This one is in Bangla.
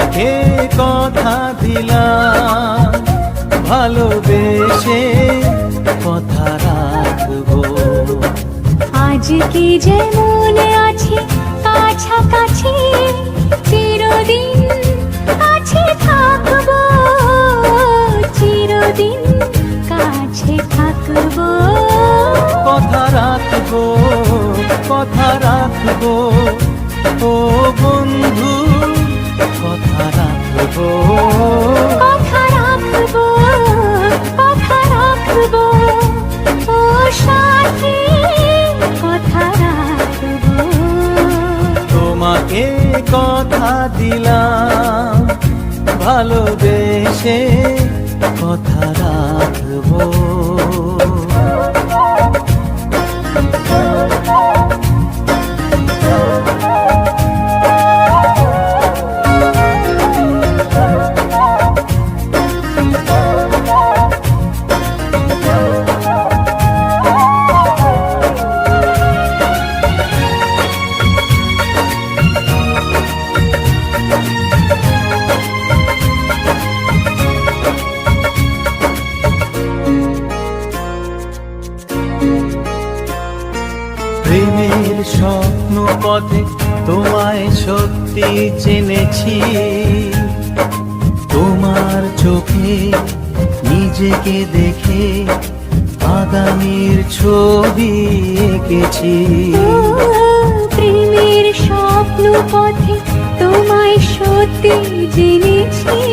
তোমাকে কথা দিলাম ভালোবেসে কথা রাখব। আজকে যেমন আছে কাছাকাছি চিরদিন কাছে থাকব চিরদিন কাছে থাকব। কথা রাখব কথা রাখব। তোমাকে কথা দিলাম ভালোবেসে কথা রাখব। স্বপ্ন পথে তোমায় সত্যি জেনেছি তোমার চোখে নিজেকে দেখে আগামীর ছবি এঁকেছি। প্রেমের স্বপ্ন পথে তোমায় সত্যি জেনেছি।